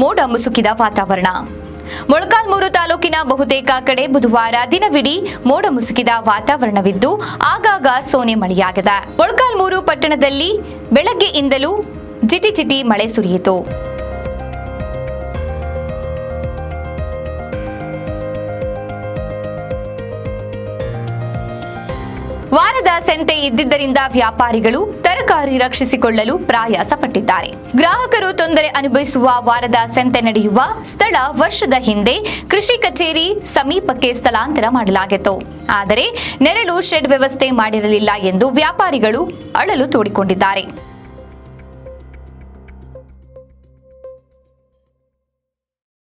ಮೋಡ ಮುಸುಕಿದ ವಾತಾವರಣ. ಮೊಳಕಾಲ್ಮೂರು ತಾಲೂಕಿನ ಬಹುತೇಕ ಕಡೆ ಬುಧವಾರ ದಿನವಿಡೀ ಮೋಡ ಮುಸುಕಿದ ವಾತಾವರಣವಿದ್ದು, ಆಗಾಗ ಸೋನೆ ಮಳೆಯಾಗಿದೆ. ಮೊಳಕಾಲ್ಮೂರು ಪಟ್ಟಣದಲ್ಲಿ ಬೆಳಗ್ಗೆಯಿಂದಲೂ ಜಿಟಿ ಜಿಟಿ ಮಳೆ ಸುರಿಯಿತು. ವಾರದ ಸಂತೆ ಇದ್ದಿದ್ದರಿಂದ ವ್ಯಾಪಾರಿಗಳು ತರಕಾರಿ ರಕ್ಷಿಸಿಕೊಳ್ಳಲು ಪ್ರಯಾಸ ಪಟ್ಟಿದ್ದಾರೆ ಗ್ರಾಹಕರು ತೊಂದರೆ ಅನುಭವಿಸುವ ವಾರದ ಸಂತೆ ನಡೆಯುವ ಸ್ಥಳ ವರ್ಷದ ಹಿಂದೆ ಕೃಷಿ ಕಚೇರಿ ಸಮೀಪಕ್ಕೆ ಸ್ಥಳಾಂತರ ಮಾಡಲಾಗಿತ್ತು. ಆದರೆ ನೆರಳು ಶೆಡ್ ವ್ಯವಸ್ಥೆ ಮಾಡಿರಲಿಲ್ಲ ಎಂದು ವ್ಯಾಪಾರಿಗಳು ಅಳಲು ತೋಡಿಕೊಂಡಿದ್ದಾರೆ.